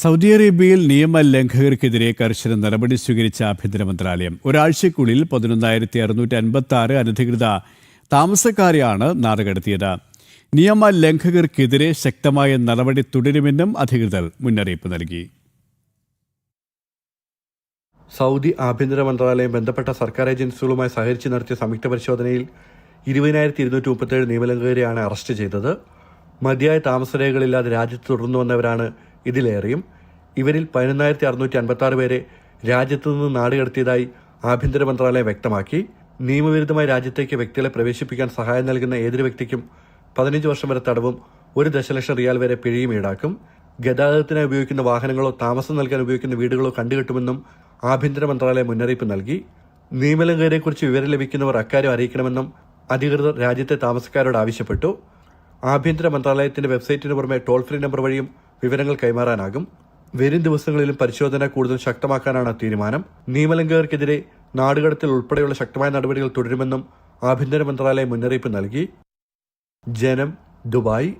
Saudi അറേബ്യയിൽ നിയമലംഘകർക്കെതിരെ കർശന നടപടി സ്വീകരിച്ച ആഭ്യന്തര മന്ത്രാലയം. ഒരാഴ്ചയ്ക്കുള്ളിൽ പതിനൊന്നായിരത്തി അറുന്നൂറ്റി അൻപത്തി ആറ് അനധികൃത താമസക്കാരെയാണ് നാടുകടത്തിയത്. നിയമലംഘകർക്കെതിരെ ശക്തമായ നടപടി തുടരുമെന്നും അധികൃതർ മുന്നറിയിപ്പ് നൽകി. സൗദി ആഭ്യന്തര മന്ത്രാലയം ബന്ധപ്പെട്ട സർക്കാർ ഏജൻസികളുമായി സഹകരിച്ച് നടത്തിയ സംയുക്ത പരിശോധനയിൽ ഇരുപതിനായിരത്തി ഇരുന്നൂറ്റി മുപ്പത്തേഴ് നിയമലംഘകരെയാണ് അറസ്റ്റ് ചെയ്തത്. മതിയായ താമസരേഖകളില്ലാതെ രാജ്യത്ത് തുടർന്നു വന്നവരാണ് ഇതിലേറെയും ഇവരിൽ പതിനൊന്നായിരത്തി അറുന്നൂറ്റി അൻപത്തി പേരെ രാജ്യത്തു നിന്ന് നാടുകടത്തിയതായി ആഭ്യന്തര മന്ത്രാലയം വ്യക്തമാക്കി. നിയമവിരുദ്ധമായി രാജ്യത്തേക്ക് വ്യക്തികളെ പ്രവേശിപ്പിക്കാൻ സഹായം നൽകുന്ന ഏതൊരു വ്യക്തിക്കും പതിനഞ്ച് വർഷം വരെ തടവും ഒരു ദശലക്ഷം റിയാൽ വരെ പിഴയും ഈടാക്കും. ഗതാഗതത്തിനായി ഉപയോഗിക്കുന്ന വാഹനങ്ങളോ താമസം നൽകാൻ ഉപയോഗിക്കുന്ന വീടുകളോ കണ്ടുകെട്ടുമെന്നും ആഭ്യന്തര മന്ത്രാലയം മുന്നറിയിപ്പ് നൽകി. നിയമലംഘനയെക്കുറിച്ച് വിവരം ലഭിക്കുന്നവർ അക്കാര്യം അറിയിക്കണമെന്നും അധികൃതർ രാജ്യത്തെ താമസക്കാരോട് ആവശ്യപ്പെട്ടു. ആഭ്യന്തര മന്ത്രാലയത്തിന്റെ വെബ്സൈറ്റിന് പുറമെ ടോൾ ഫ്രീ നമ്പർ വഴിയും വിവരങ്ങൾ കൈമാറാനാകും. വരും ദിവസങ്ങളിലും പരിശോധന കൂടുതൽ ശക്തമാക്കാനാണ് തീരുമാനം. നിയമലംഘകർക്കെതിരെ നാടുകടത്തിൽ ഉൾപ്പെടെയുള്ള ശക്തമായ നടപടികൾ തുടരുമെന്നും ആഭ്യന്തര മന്ത്രാലയം മുന്നറിയിപ്പ് നൽകി. ജനം ദുബായ്.